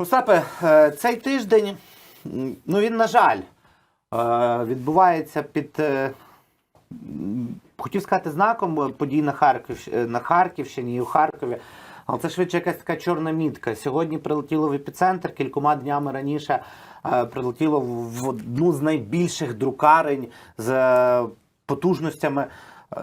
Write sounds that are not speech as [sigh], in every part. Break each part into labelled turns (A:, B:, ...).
A: Остапе, е, цей тиждень, ну він, на жаль, е, відбувається під, е, хотів сказати, знаком подій на, Харків, на Харківщині і у Харкові. Але це швидше якась така чорна мітка. Сьогодні прилетіло в епіцентр, кількома днями раніше прилетіло в одну з найбільших друкарень з потужностями,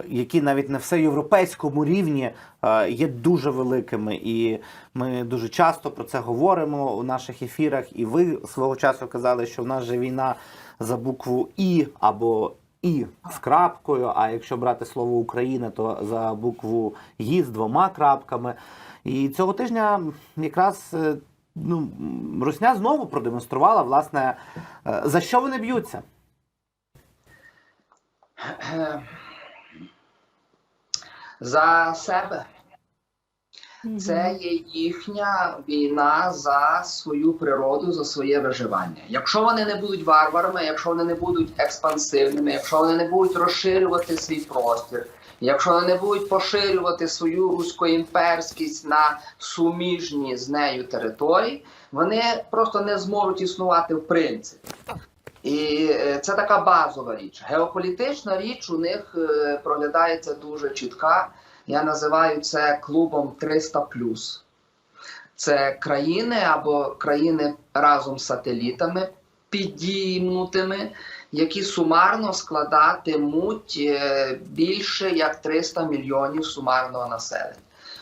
A: які навіть на всеєвропейському рівні е, є дуже великими. І ми дуже часто про це говоримо у наших ефірах. І ви свого часу казали, що в нас же війна за букву І або І з крапкою. А якщо брати слово Україна, то за букву «Ї» з двома крапками. І цього тижня якраз е, ну, Русня знову продемонструвала, власне, е, за що вони б'ються. [clears throat]
B: За себе. Це є їхня війна за свою природу, за своє виживання. Якщо вони не будуть варварами, якщо вони не будуть експансивними, якщо вони не будуть розширювати свій простір, якщо вони не будуть поширювати свою руськоімперськість на суміжні з нею території, вони просто не зможуть існувати в принципі. І е, це така базова річ. Геополітична річ у них е, проглядається дуже чітка. Я називаю це клубом 300 Це країни або країни разом з сателітами підіймутими, які сумарно складатимуть е, більше як 300 мільйонів сумарного населення.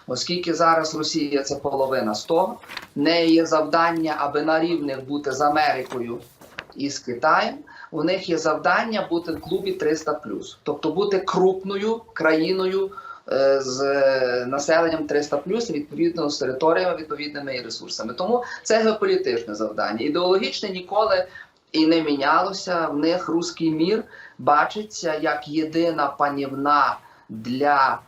B: Оскільки зараз Росія це половина з того, неї є завдання, аби на рівних бути з Америкою і з Китаєм. У них є завдання бути в клубі 300 тобто бути крупною країною з е, населенням 300 плюс, відповідно з територіями, відповідними і ресурсами. Тому це геополітичне завдання. Ідеологічне ніколи і не мінялося. В них руський мір бачиться як єдина панівна для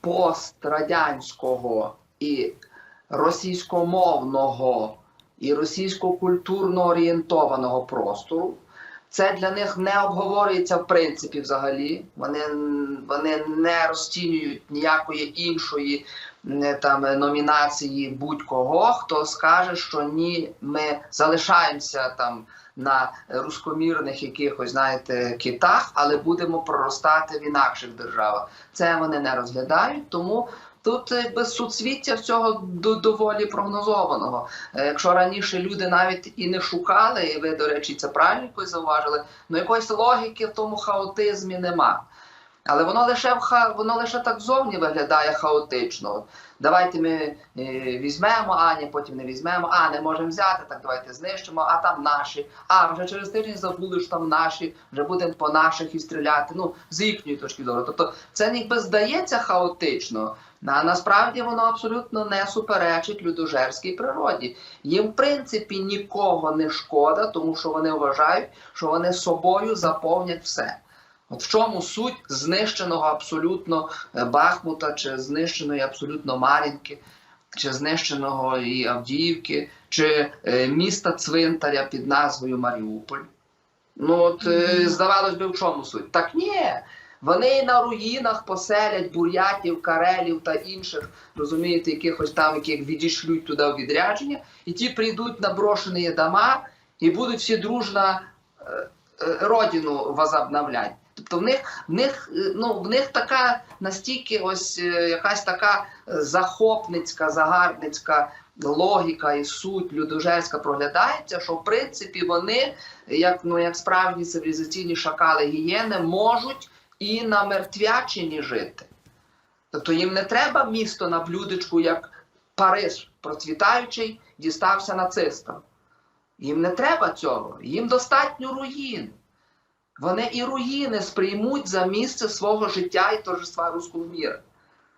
B: пострадянського і російськомовного і російсько-культурно орієнтованого простору. Це для них не обговорюється в принципі взагалі. Вони вони не розцінюють ніякої іншої там номінації будь-кого, хто скаже, що ні, ми залишаємося там на рускомірних якихось, знаєте, китах, але будемо проростати в інакших державах. Це вони не розглядають, тому. Тут якби суцвіття всього доволі прогнозованого. Е, Якщо раніше люди навіть і не шукали, і ви, до речі, це правильно зауважили, ну якоїсь логіки в тому хаотизмі нема. Але воно лише в ха... воно лише так зовні виглядає хаотично. Давайте ми е, візьмемо, а ні, потім не візьмемо, а не можемо взяти, так давайте знищимо, а там наші. А вже через тиждень забули, що там наші, вже будемо по наших і стріляти. Ну, з їхньої точки зору. Тобто це ніби здається хаотично. А насправді воно абсолютно не суперечить людожерській природі. Їм, в принципі, нікого не шкода, тому що вони вважають, що вони собою заповнять все. От в чому суть знищеного абсолютно е, Бахмута, чи знищеної абсолютно Мар'їнки, чи знищеного і Авдіївки, чи е, міста Цвинтаря під назвою Маріуполь. Ну от е, здавалось би, в чому суть? Так ні. Вони на руїнах поселять бурятів, карелів та інших, розумієте, якихось там, яких відійшлють туди в відрядження, і ті прийдуть на брошені дома і будуть всі дружно е, е, родину возобновляти. Тобто в них в них, е, ну, в них така настільки ось якась така захопницька, загарбницька логіка і суть людожерська проглядається, що в принципі вони, як ну як справжні цивілізаційні шакали гієни, можуть і на мертвячині жити. Тобто їм не треба місто на блюдечку, як Париж, процвітаючий, дістався нацистам. Їм не треба цього, їм достатньо руїн. Вони і руїни сприймуть за місце свого життя і торжества руського міра.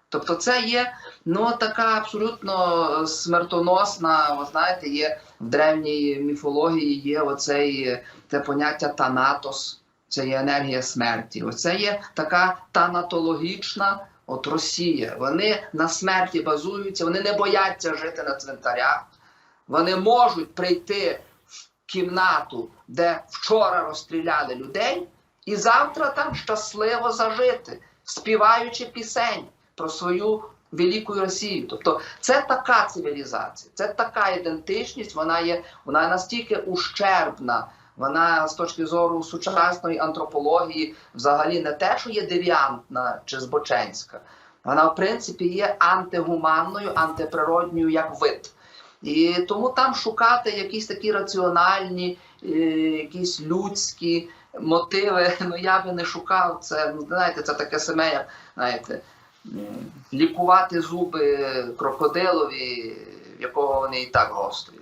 B: Тобто, це є ну, така абсолютно смертоносна, ви знаєте, є в древній міфології є оцей, те поняття Танатос, це є енергія смерті. Оце є така танатологічна от Росія. Вони на смерті базуються, вони не бояться жити на цвинтарях. Вони можуть прийти в кімнату, де вчора розстріляли людей, і завтра там щасливо зажити, співаючи пісень про свою великою Росією. Тобто це така цивілізація, це така ідентичність, вона є вона настільки ущербна. Вона з точки зору сучасної антропології взагалі не те, що є девіантна чи збоченська. Вона, в принципі, є антигуманною, антиприродньою як вид. І тому там шукати якісь такі раціональні, е, якісь людські мотиви, ну я би не шукав. Це ну, знаєте, це таке саме, як знаєте, лікувати зуби крокодилові, в якого вони і так гострі.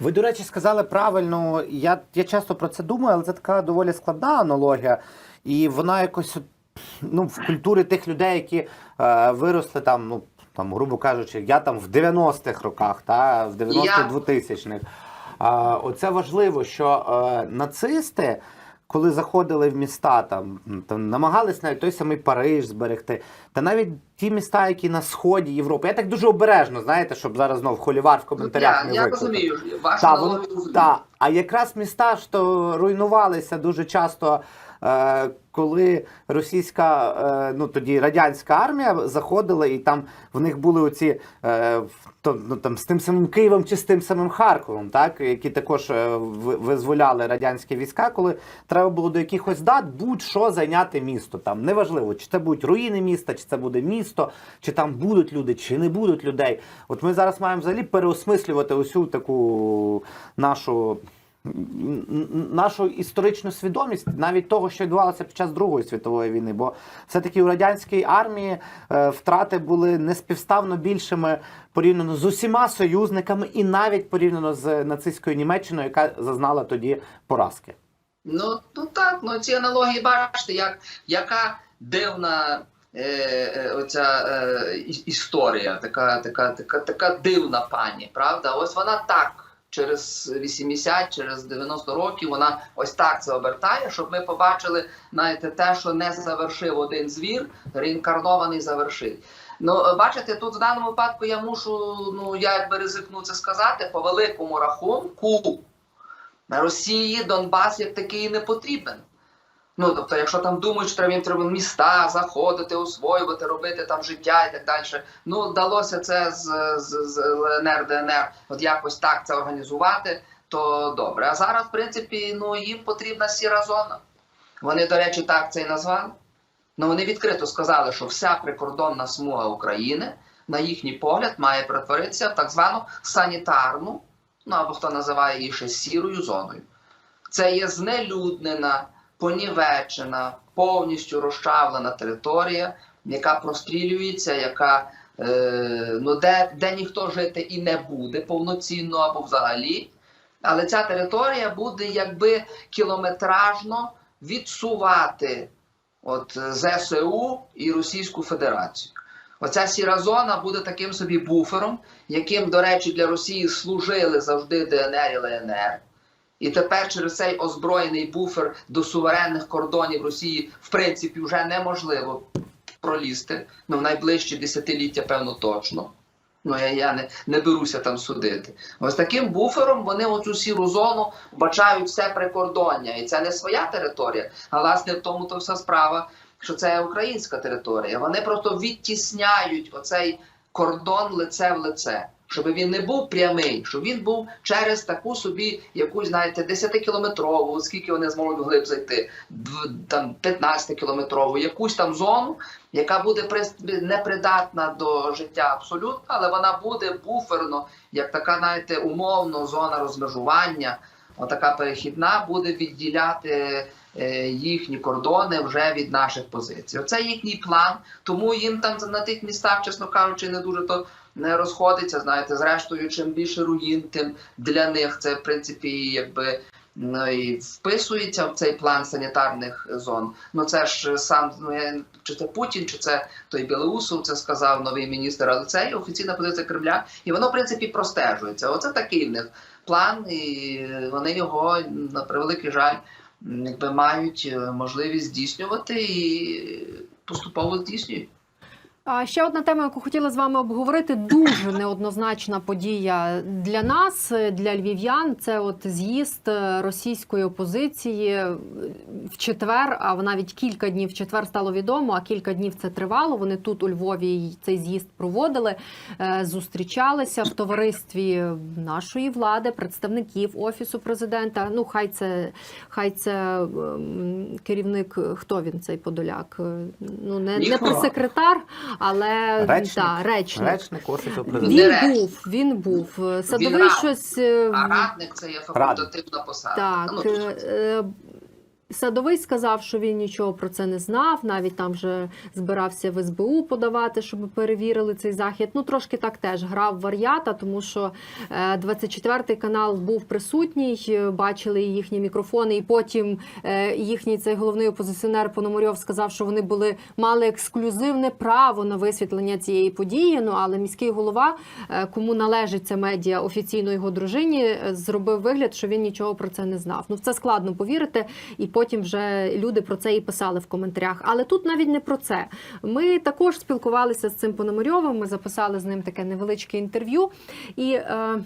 A: Ви, до речі, сказали правильно. Я, я часто про це думаю, але це така доволі складна аналогія. І вона якось ну, в культурі тих людей, які е, виросли там, ну там, грубо кажучи, я там в 90-х роках, та, в 90-х 2000-х. А, оце важливо, що е, нацисти, коли заходили в міста, там, там намагались навіть той самий Париж зберегти, та навіть ті міста, які на сході Європи. Я так дуже обережно, знаєте, щоб зараз знов холівар в коментарях
B: Ну,
A: не
B: я, я розумію, ваша
A: Та, та, а якраз міста то руйнувалися дуже часто, коли російська, е, ну тоді радянська армія заходила, і там в них були оці е, ну, там, з тим самим Києвом чи з тим самим Харковом, так, які також е, визволяли радянські війська, коли треба було до якихось дат будь-що зайняти місто. Там неважливо, чи це будуть руїни міста, чи це буде місто, чи там будуть люди, чи не будуть людей. От ми зараз маємо взагалі переосмислювати усю таку нашу. Нашу історичну свідомість навіть того, що відбувалося під час Другої світової війни, бо все-таки у радянській армії е, втрати були неспівставно більшими порівняно з усіма союзниками, і навіть порівняно з нацистською Німеччиною, яка зазнала тоді поразки.
B: Ну, ну так, ну ці аналогії бачите, як, яка дивна е, е, оця е, історія, така, така, така, така дивна пані, правда? Ось вона так. Через 80, через 90 років вона ось так це обертає, щоб ми побачили, знаєте, те, що не завершив один звір, реінкарнований завершив. Ну, бачите, тут в даному випадку я мушу, ну я якби ризикну це сказати, по великому рахунку Росії Донбас як такий не потрібен. Ну, тобто, якщо там думають, що треба їм міста заходити, освоювати, робити там життя і так далі. Ну, вдалося це з, з, з ЛНР, ДНР, от якось так це організувати, то добре. А зараз, в принципі, ну, їм потрібна сіра зона. Вони, до речі, так це і назвали. Ну, вони відкрито сказали, що вся прикордонна смуга України, на їхній погляд, має перетворитися в так звану санітарну, ну або хто називає її ще сірою зоною. Це є знелюднена, понівечена, повністю розчавлена територія, яка прострілюється, яка, е, ну, де, де ніхто жити і не буде повноцінно або взагалі. Але ця територія буде якби кілометражно відсувати от, ЗСУ і Російську Федерацію. Оця сіра зона буде таким собі буфером, яким, до речі, для Росії служили завжди ДНР і ЛНР. І тепер через цей озброєний буфер до суверенних кордонів Росії, в принципі, вже неможливо пролізти. Ну, в найближчі десятиліття, певно, точно. Ну, я, я не, не беруся там судити. Ось таким буфером вони оцю сіру зону бачають все прикордоння. І це не своя територія, а власне в тому то вся справа, що це українська територія. Вони просто відтісняють оцей кордон лице в лице. Щоб він не був прямий, щоб він був через таку собі якусь, знаєте, 10-кілометрову, скільки вони зможуть вглиб зайти, там 15-кілометрову, якусь там зону, яка буде непридатна до життя абсолютно, але вона буде буферно, як така, знаєте, умовно зона розмежування, отака перехідна, буде відділяти е, їхні кордони вже від наших позицій. Оце їхній план, тому їм там на тих містах, чесно кажучи, не дуже то не розходиться. Знаєте, зрештою, чим більше руїн, тим для них це в принципі якби. Ну, і вписується в цей план санітарних зон. Ну це ж сам ну, чи це Путін, чи це той Білоусов, це сказав новий міністр, але це є офіційна позиція Кремля, і воно в принципі простежується. Оце такий в них план, і вони його на превеликий жаль якби мають е, можливість здійснювати і поступово здійснюють.
C: А ще одна тема, яку хотіла з вами обговорити, дуже неоднозначна подія для нас, для львів'ян. Це от з'їзд е, російської опозиції е, в четвер. А навіть кілька днів в четвер стало відомо, а кілька днів це тривало. Вони тут у Львові цей з'їзд проводили, е, зустрічалися в товаристві нашої влади, представників офісу президента. Ну, хай це хай це ем, керівник. Хто він цей подоляк? Ну не, не
B: Ніхто.
C: прес-секретар, але
A: Речник.
C: та, речник.
A: Речник офісу
C: Він
A: президента.
B: Він
C: був, він був. Садовий
B: він
C: щось. е,
B: А радник це є факультативна посада.
C: так,
B: Ну, тут-
C: е, Садовий сказав, що він нічого про це не знав. Навіть там вже збирався в СБУ подавати, щоб перевірили цей захід. Ну трошки так теж грав вар'ята, тому що е, 24-й канал був присутній, е, бачили їхні мікрофони, і потім е, їхній цей головний опозиціонер Пономарьов сказав, що вони були мали ексклюзивне право на висвітлення цієї події. Ну але міський голова, е, кому належить ця медіа офіційно його дружині, е, зробив вигляд, що він нічого про це не знав. Ну в це складно повірити, і потім вже люди про це і писали в коментарях. Але тут навіть не про це. Ми також спілкувалися з цим Пономарьовим. Ми записали з ним таке невеличке інтерв'ю. І е,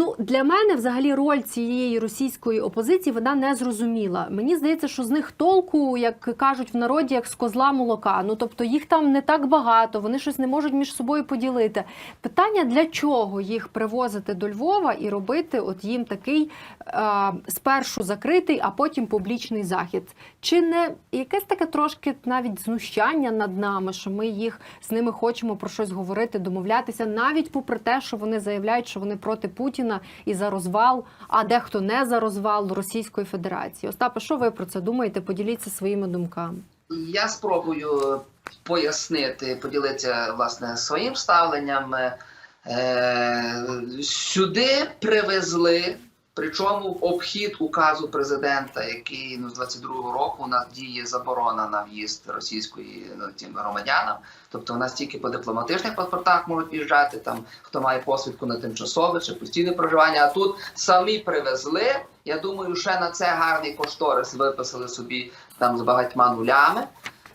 C: Ну, для мене взагалі роль цієї російської опозиції вона не зрозуміла. Мені здається, що з них толку, як кажуть в народі, як з козла молока. Ну тобто їх там не так багато, вони щось не можуть між собою поділити. Питання для чого їх привозити до Львова і робити от їм такий е, спершу закритий, а потім публічний захід? Чи не якесь таке трошки навіть знущання над нами, що ми їх з ними хочемо про щось говорити, домовлятися, навіть попри те, що вони заявляють, що вони проти Путіна і за розвал, а дехто не за розвал Російської Федерації. Остапе, що ви про це думаєте? Поділіться своїми думками.
B: Я спробую пояснити, поділитися власне своїм ставленням. Е, Сюди привезли, причому обхід указу президента, який ну, з 22-го року у нас діє заборона на в'їзд російської ну, тим громадянам. Тобто у нас тільки по дипломатичних паспортах можуть в'їжджати, там хто має посвідку на тимчасове чи постійне проживання. А тут самі привезли. Я думаю, ще на це гарний кошторис виписали собі там з багатьма нулями.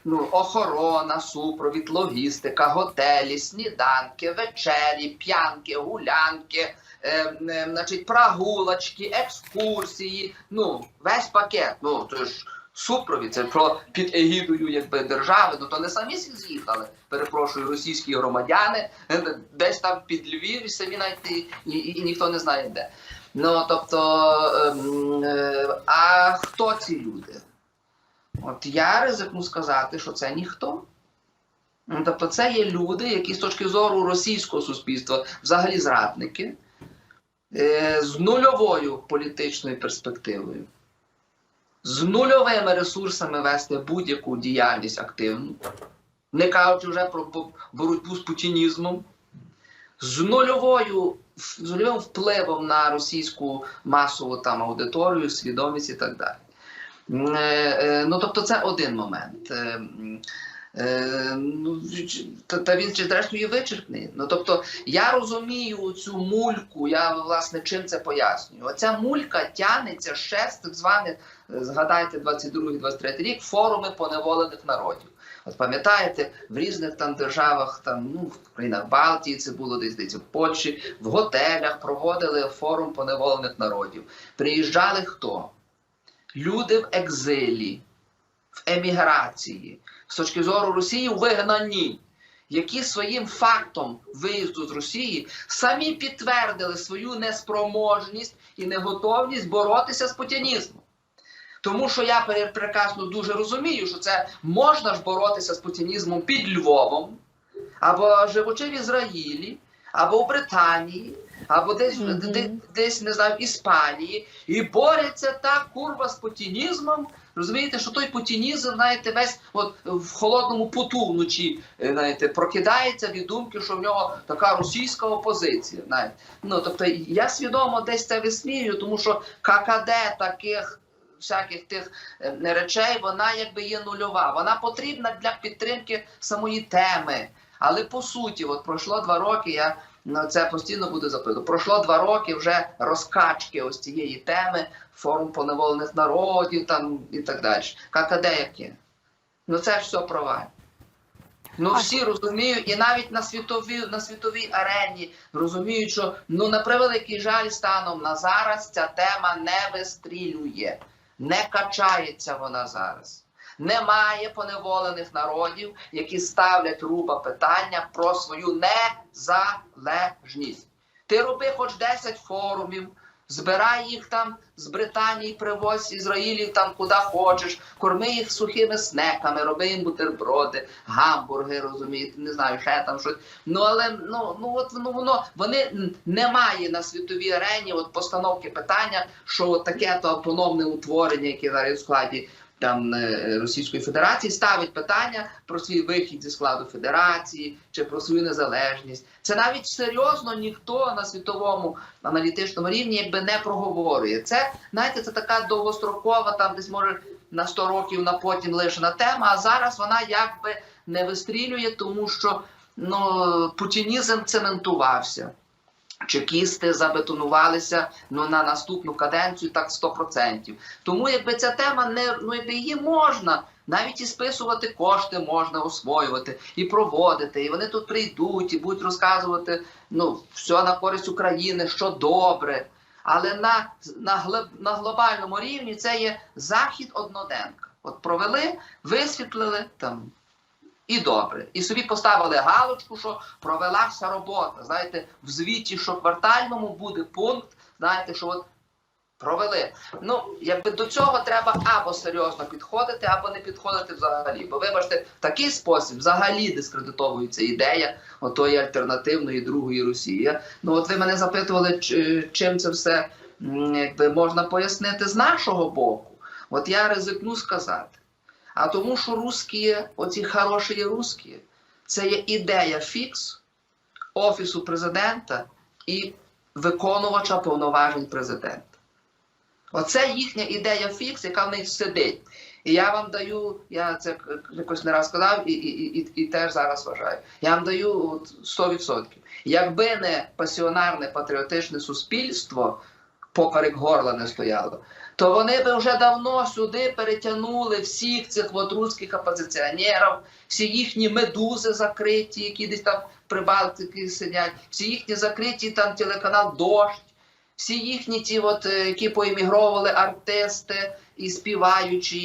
B: Ну, охорона, супровід, логістика, готелі, сніданки, вечері, п'янки, гулянки, е, е, значить, прогулочки, екскурсії. Ну, весь пакет. Ну, то ж супровід, це про під егідою якби держави. Ну то не самі з'їхали. Перепрошую, російські громадяни, е, десь там під Львів і самі навіть і, і, і ніхто не знає де. Ну тобто, ем, е, а хто ці люди? От я ризикну сказати, що це ніхто. Ну, Тобто, це є люди, які з точки зору російського суспільства взагалі зрадники, е, з нульовою політичною перспективою, з нульовими ресурсами вести будь-яку діяльність активну, не кажучи вже про боротьбу з путінізмом, з нульовою з нульовим впливом на російську масову там аудиторію, свідомість і так далі. Е, е, Ну, тобто, це один момент. Е, ну, та, та він зрештою вичерпний. Ну, тобто, я розумію цю мульку, я власне чим це пояснюю. Оця мулька тягнеться ще з так званих, згадайте, 22-23 рік, форуми поневолених народів. От пам'ятаєте, в різних там державах, там ну в країнах Балтії це було десь десь в Польщі, в готелях проводили форум поневолених народів. Приїжджали хто? Люди в екзилі, в еміграції, з точки зору Росії у вигнанні, які своїм фактом виїзду з Росії самі підтвердили свою неспроможність і неготовність боротися з путінізмом. Тому що я прекрасно дуже розумію, що це можна ж боротися з путінізмом під Львовом, або живучи в Ізраїлі, або в Британії, або десь,
C: Мгм.
B: де- десь не знаю, в Іспанії, і борються так курва з путінізмом. Розумієте, що той путінізм, знаєте, весь от в холодному поту вночі е, знаєте, прокидається від думки, що в нього така російська опозиція. Знаєте. Ну тобто я свідомо десь це висміюю, тому що ККД таких. Всяких тих е, речей вона якби є нульова. Вона потрібна для підтримки самої теми. Але по суті, от пройшло два роки. Я це постійно буду запитувати. Пройшло два роки вже розкачки ось цієї теми, форум поневолених народів там і так далі. Яке? Ну це ж все проваль. Ну всі розуміють, і навіть на світовій на світовій арені розуміють, що ну на превеликий жаль станом на зараз ця тема не вистрілює, не качається вона зараз. Немає поневолених народів, які ставлять руба питання про свою незалежність. Ти роби хоч 10 форумів, збирай їх там з Британії, привозь Ізраїлів там куди хочеш, корми їх сухими снеками, роби їм бутерброди, гамбурги, розумієте, не знаю, ще там щось. Ну але ну, ну от ну, воно вони немає на світовій арені от постановки питання, що от таке то автономне утворення, яке зараз в складі там е, Російської Федерації ставить питання про свій вихід зі складу Федерації чи про свою незалежність. Це навіть серйозно ніхто на світовому аналітичному рівні якби не проговорює. Це знаєте, це така довгострокова, там десь може на 100 років на потім лишена тема. А зараз вона якби не вистрілює, тому що ну путінізм цементувався. Чекісти забетонувалися ну, на наступну каденцію так 100%. Тому якби ця тема не ну якби її можна навіть і списувати кошти можна освоювати і проводити. І вони тут прийдуть і будуть розказувати ну все на користь України, що добре. Але на, на, глиб, на глобальному рівні це є захід одноденка. От провели, висвітлили там і добре. І собі поставили галочку, що провелася робота. Знаєте, в звіті, що квартальному буде пункт, знаєте, що от провели. Ну, якби до цього треба або серйозно підходити, або не підходити взагалі. Бо, вибачте, в такий спосіб взагалі дискредитовується ідея отої альтернативної другої Росії. Ну, от ви мене запитували, чим це все якби, можна пояснити з нашого боку. От я ризикну сказати. А тому, що русські, оці хороші русські, це є ідея фікс Офісу президента і виконувача повноважень президента. Оце їхня ідея фікс, яка в них сидить. І я вам даю, я це якось не раз сказав і, і, і, і теж зараз вважаю. Я вам даю от 100%. Якби не пасіонарне патріотичне суспільство, поперек горла не стояло, то вони би вже давно сюди перетягнули всіх цих от русських опозиціонерів, всі їхні медузи закриті, які десь там при Балтиці сидять, всі їхні закриті там телеканал Дождь, всі їхні ті, от, е, які поіммігровували артисти, і співаючі,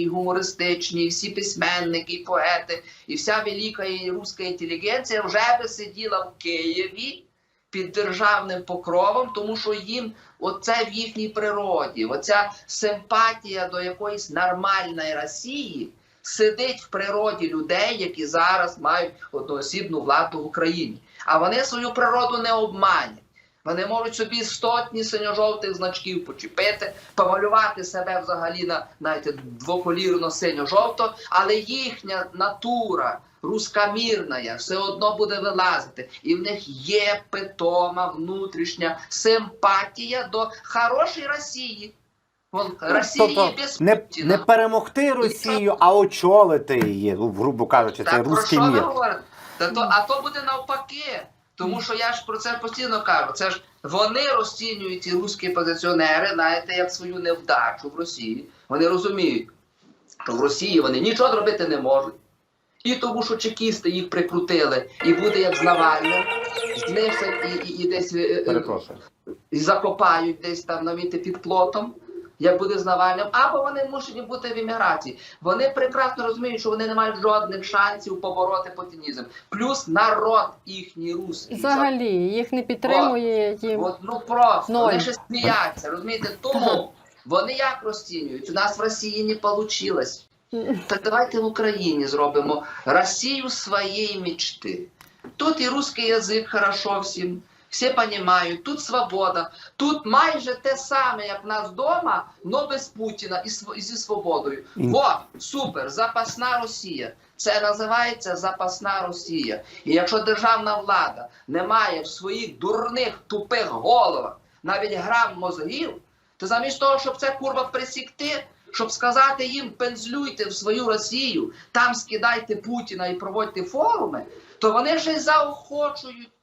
B: і гумористичні, і всі письменники, і поети, і вся велика руська інтелігенція вже би сиділа в Києві під державним покровом, тому що їм оце в їхній природі, оця симпатія до якоїсь нормальної Росії сидить в природі людей, які зараз мають одноосібну владу в Україні. А вони свою природу не обманять. Вони можуть собі стотні синьо-жовтих значків почепити, помалювати себе взагалі на знаєте, двоколірно синьо-жовто, але їхня натура рускомірна все одно буде вилазити. І в них є питома внутрішня симпатія до хорошої Росії. Вон, Росія
A: Тобто
B: є без
A: не,
B: Путіна.
A: не перемогти Росію, а очолити її, ну, грубо кажучи, це
B: Так, про
A: русський мір.
B: говорите? Та то, а то буде навпаки. Тому що я ж про це постійно кажу. Це ж вони розцінюють ці русські позиціонери, знаєте, як свою невдачу в Росії. Вони розуміють, що в Росії вони нічого зробити не можуть. І тому, що чекісти їх прикрутили, і буде як з Навальним, знищать і, і, і десь е, е, і закопають десь там навіти під плотом, як буде з Навальним, або вони мусять бути в імміграції. Вони прекрасно розуміють, що вони не мають жодних шансів побороти путінізм. Плюс народ їхній русський.
C: Взагалі їх не підтримує їм.
B: От, ну просто
C: Ноль.
B: вони ще сміяться, розумієте? Тому вони як розцінюють? У нас в Росії не вийшло. Так давайте в Україні зробимо Росію своєї мечти. Тут і русский язик хорошо всім, всі розуміють, тут свобода, тут майже те саме, як в нас вдома, но без Путіна і, зі свободою. Во, супер, запасна Росія. Це називається запасна Росія. І якщо державна влада не має в своїх дурних тупих головах навіть грам мозгів, то замість того, щоб це курва присікти, щоб сказати їм пензлюйте в свою Росію, там скидайте Путіна і проводьте форуми, то вони ж заохочують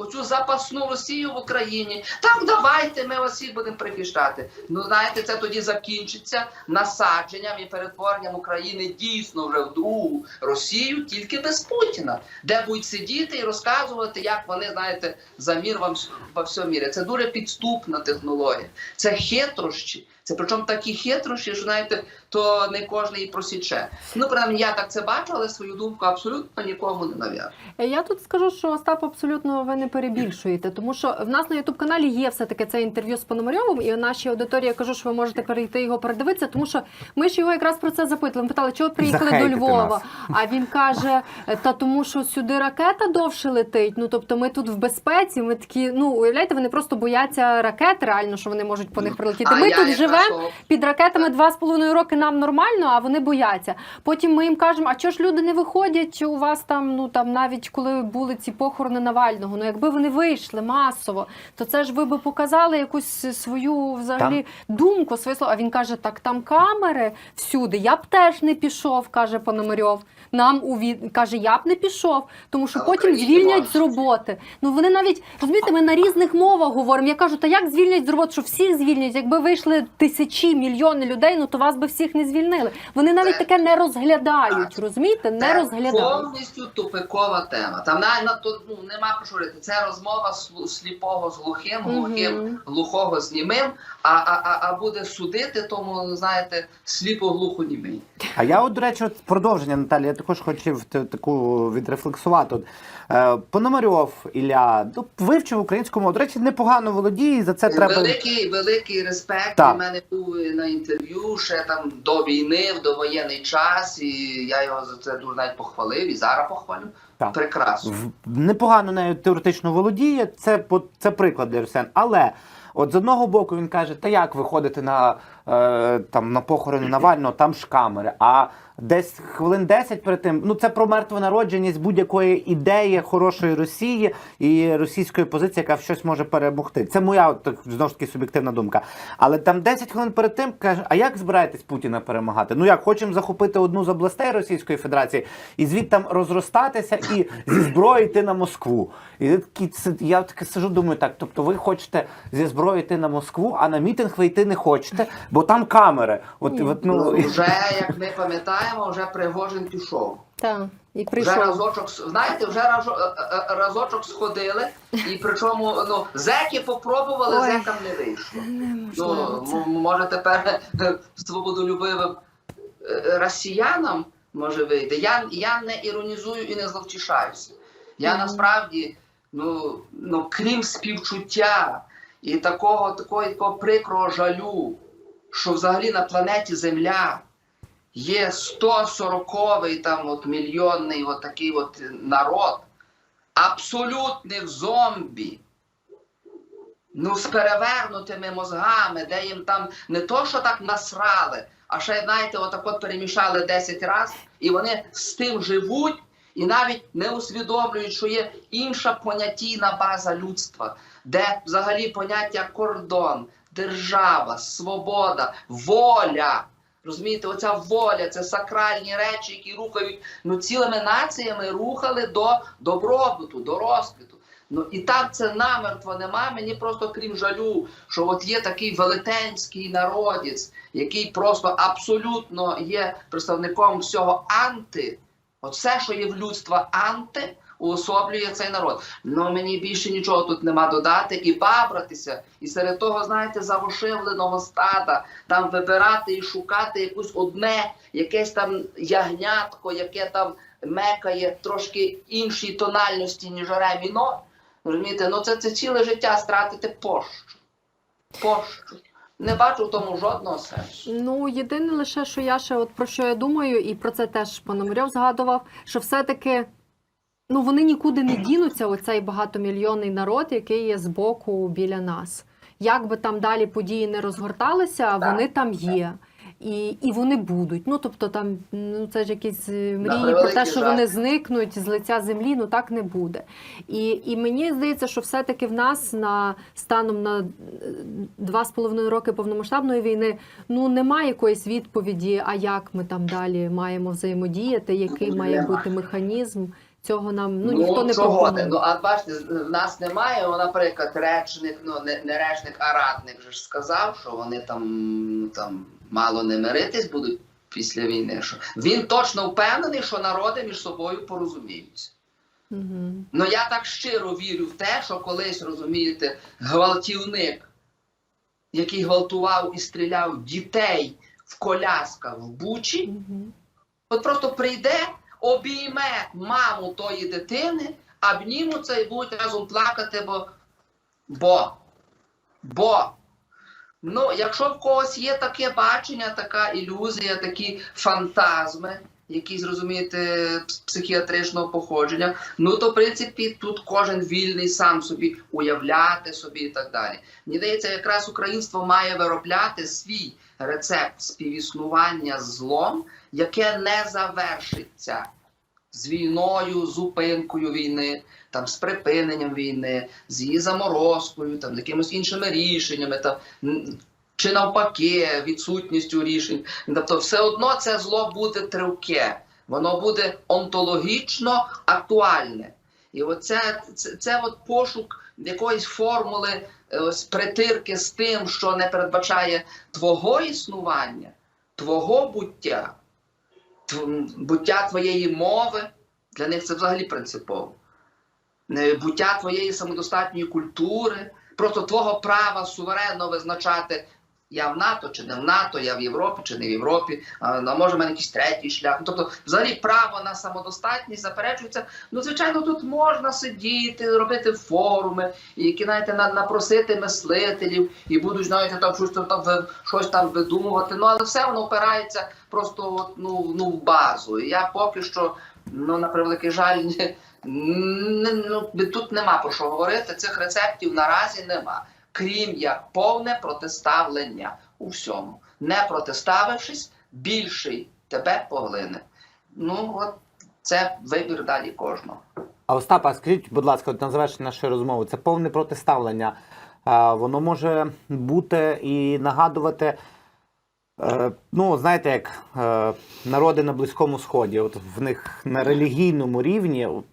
B: оцю запасну Росію в Україні. Так давайте ми вас всіх будемо прихищати. Ну знаєте, це тоді закінчиться насадженням і перетворенням України дійсно вже в другу Росію, тільки без Путіна, де будуть сидіти і розказувати, як вони знаєте за мір вам во всьому мірі. Це дуже підступна технологія. Це хитрощі. Це причому такі хитрощі, що знаєте, то не кожен і просіче. Ну, принаймні, я так це бачу, але свою думку абсолютно нікому не нав'язую.
C: Е, Я тут скажу, що Остап абсолютно ви не перебільшуєте, тому що в нас на Ютуб каналі є все таки це інтерв'ю з Пономарьовим, і нашій аудиторії я кажу, що ви можете перейти його передивитися, тому що ми ж його якраз про це запитували. Ми питали, чого приїхали до Львова.
A: нас.
C: А він каже: та тому, що сюди ракета довше летить. Ну тобто, ми тут в безпеці. Ми такі, ну уявляєте, вони просто бояться ракет, реально, що вони можуть по них прилетіти.
B: А
C: Ми
B: я
C: тут
B: якраз
C: живемо під ракетами два з половиною роки нам нормально, а вони бояться. Потім ми їм кажемо, а чого ж люди не виходять у вас там, ну там навіть коли були ці похорони Навального. Ну якби вони вийшли масово, то це ж ви би показали якусь свою взагалі думку, своє слово. А він каже: так там камери всюди. Я б теж не пішов, каже Пономарьов. Нам у від... каже, я б не пішов, тому що потім звільнять з роботи. Ну вони навіть розумієте, ми на різних мовах говоримо. Я кажу, та як звільнять з роботи? Що всіх звільнять? Якби вийшли тисячі, мільйони людей, ну то вас би всіх не звільнили. Вони навіть
B: Це-
C: таке не розглядають. Розумієте? Не
B: Це
C: розглядають.
B: повністю тупикова тема. Там навіть на то ну нема про що говорити. Це розмова сліпого з глухим, глухим,
C: Мгм.
B: глухого з німим. А, а, а, а буде судити, тому знаєте, сліпо глухо німий.
A: А я, от, до речі, от продовження, Наталі, я також хотів таку відрефлексувати. От, Пономарьов Ілля ну, вивчив українську мову. До речі, непогано володіє, за це треба.
B: Великий, великий респект.
A: Так.
B: У мене був на інтерв'ю ще там до війни, в довоєнний час, і я його за це дуже навіть похвалив і зараз похвалю.
A: Так.
B: Прекрасно.
A: В- непогано нею теоретично володіє. Це по- це приклад для Русен, Але от з одного боку він каже: та як виходити на е, там на похорони Навального, там ж камери. А десь хвилин 10 перед тим, ну це про мертвонародженість будь-якої ідеї хорошої Росії і російської позиції, яка в щось може перемогти. Це моя так, знову ж таки суб'єктивна думка. Але там 10 хвилин перед тим каже: а як збираєтесь Путіна перемагати? Ну як хочемо захопити одну з областей Російської Федерації і звідти розростатися і зі зброї йти на Москву. І я таки сижу, думаю, так. Тобто, ви хочете зі зброї йти на Москву, а на мітинг ви йти не хочете, бо там камери. От,
C: Ні.
A: от,
B: Ну,
A: ну,
B: вже як ми пам'ятаємо, вже Пригожин пішов.
C: Так, і
B: Вже разочок, знаєте, вже разо- е, е, разочок сходили, і причому ну, зеки попробували,
C: Ой.
B: зекам не вийшло. Ну, може тепер е, свободолюбивим е, росіянам може вийти. Я, я не іронізую і не зловтішаюся. Я
C: Мгм.
B: насправді, ну, ну, крім співчуття і такого, такого, такого прикрого жалю, що взагалі на планеті Земля є 140-й там от мільйонний от такий от народ абсолютних зомбі. Ну, з перевернутими мозгами, де їм там не то, що так насрали, а ще, знаєте, отак от перемішали 10 разів, і вони з тим живуть і навіть не усвідомлюють, що є інша понятійна база людства, де взагалі поняття кордон, держава, свобода, воля. Розумієте, оця воля, це сакральні речі, які рухають ну, цілими націями рухали до добробуту, до розквіту. Ну і там це намертво нема. Мені просто крім жалю, що от є такий велетенський народець, який просто абсолютно є представником всього анти. От що є в людства анти, уособлює цей народ. Ну мені більше нічого тут нема додати і бабратися. І серед того, знаєте, завошивленого стада там вибирати і шукати якусь одне, якесь там ягнятко, яке там мекає трошки іншій тональності, ніж ре мінор. Розумієте, ну це, це ціле життя стратити пощу. Пощу. Не бачу в тому жодного сенсу.
C: Ну, єдине лише, що я ще от про що я думаю, і про це теж Пономарьов згадував, що все-таки ну, вони нікуди не дінуться, оцей багатомільйонний народ, який є збоку біля нас. Як би там далі події не розгорталися, вони там є. І, і вони будуть. Ну тобто там ну це ж якісь е, мрії про те, що вони зникнуть з лиця землі. Ну так не буде. І, і мені здається, що все-таки в нас на станом на е, два з половиною роки повномасштабної війни ну немає якоїсь відповіді, а як ми там далі маємо взаємодіяти, який має бути механізм. Цього нам ну, ніхто не
B: чого
C: пропонує.
B: Ну, а бачите, в нас немає, наприклад, речник, ну не, не речник, а радник же ж сказав, що вони там, ну, там мало не миритись будуть після війни. Що він точно впевнений, що народи між собою порозуміються.
C: Угу.
B: Ну я так щиро вірю в те, що колись розумієте, гвалтівник, який гвалтував і стріляв дітей в колясках в Бучі,
C: Угу.
B: От просто прийде, обійме маму тої дитини, обнімуться і будуть разом плакати, бо. Бо. Бо. Ну, якщо в когось є таке бачення, така ілюзія, такі фантазми, які зрозумієте психіатричного походження, ну то в принципі тут кожен вільний сам собі уявляти собі і так далі. Мені здається, якраз українство має виробляти свій рецепт співіснування з злом, яке не завершиться з війною, зупинкою війни, там з припиненням війни, з її заморозкою, там з якимись іншими рішеннями, там чи навпаки, відсутністю рішень. Тобто, все одно це зло буде тривке, воно буде онтологічно актуальне. І оце це, це от пошук якоїсь формули е, ось притирки з тим, що не передбачає твого існування, твого буття, буття твоєї мови. Для них це взагалі принципово. Е, Буття твоєї самодостатньої культури, просто твого права суверенно визначати, я в НАТО чи не в НАТО, я в Європі чи не в Європі, а ну, може в мене якийсь третій шлях. Ну, Тобто, взагалі, право на самодостатність заперечується. Ну, звичайно, тут можна сидіти, робити форуми, які знаєте, на- напросити мислителів, і будуть знаєте, там щось там щось там видумувати. Ну але все воно опирається просто ну, ну в базу. І я поки що, ну на превеликий жаль, не, ну, тут нема про що говорити. Цих рецептів наразі нема. Крім як повне протиставлення у всьому. Не протиставившись, більший тебе поглине. Ну, от це вибір далі кожного.
A: А Остапа, скажіть, будь ласка, на завершення нашої розмови, це повне протиставлення. Воно може бути і нагадувати, е, ну, знаєте, як е, народи на Близькому Сході. От в них на релігійному рівні от,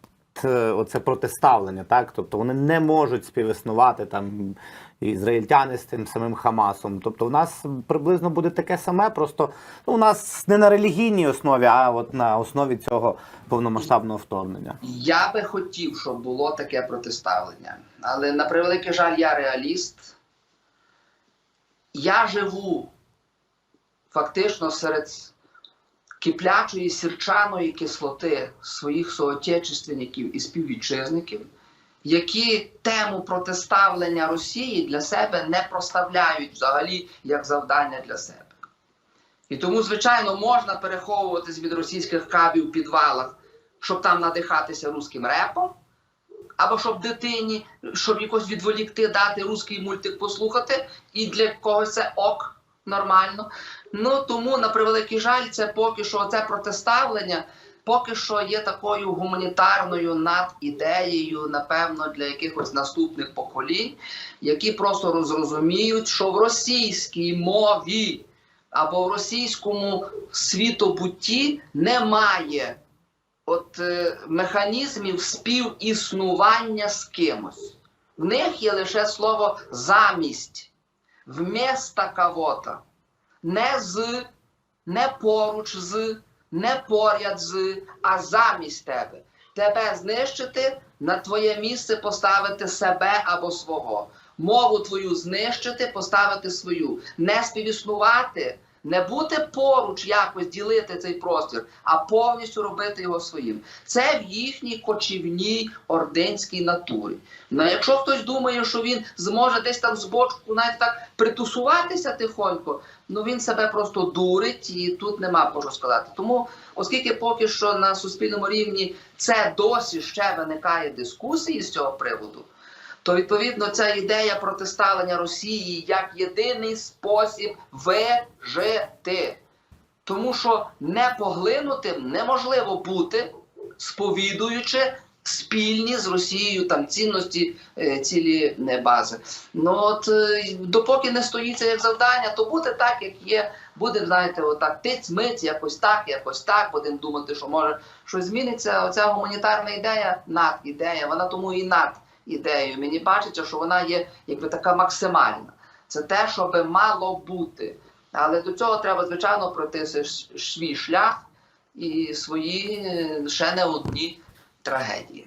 A: е, оце протиставлення, так? Тобто вони не можуть співіснувати там ізраїльтяни з тим самим Хамасом. Тобто, у нас приблизно буде таке саме, просто ну, у нас не на релігійній основі, а от на основі цього повномасштабного вторгнення.
B: Я би хотів, щоб було таке протиставлення. Але на превеликий жаль, я реаліст. Я живу фактично серед киплячої сірчаної кислоти своїх соотечественників і співвітчизників, які тему протиставлення Росії для себе не проставляють взагалі як завдання для себе. І тому, звичайно, можна переховуватись від російських кабів у підвалах, щоб там надихатися руським репом, або щоб дитині, щоб якось відволікти, дати руський мультик послухати, і для когось це ок нормально. Ну тому, на превеликий жаль, це поки що це протиставлення. Поки що є такою гуманітарною надідеєю, напевно, для якихось наступних поколінь, які просто розрозуміють, що в російській мові або в російському світобутті немає от, е, механізмів співіснування з кимось. В них є лише слово замість, вмісто кого-то. Не з, не поруч з, не поряд з, а замість тебе. Тебе знищити, на твоє місце поставити себе або свого. Мову твою знищити, поставити свою. Не співіснувати, не бути поруч якось ділити цей простір, а повністю робити його своїм. Це в їхній кочівній ординській натурі. Ну, якщо хтось думає, що він зможе десь там з бочку навіть так притусуватися тихонько, ну він себе просто дурить і тут нема про що сказати. Тому, оскільки поки що на суспільному рівні це досі ще виникає дискусії з цього приводу, то відповідно ця ідея протиставлення Росії як єдиний спосіб вижити. Тому що не поглинутим неможливо бути, сповідуючи спільні з Росією там цінності е, цілі е, бази. Ну от е, допоки не стоїться як завдання, то буде так, як є. Будемо, знаєте, отак тиць-миць, якось так, якось так. Будемо думати, що може що зміниться оця гуманітарна ідея, над ідея, вона тому і над ідеєю. Мені бачиться, що вона є якби така максимальна. Це те, що би мало бути. Але до цього треба, звичайно, пройти свій шлях і свої е, ще не одні трагедії.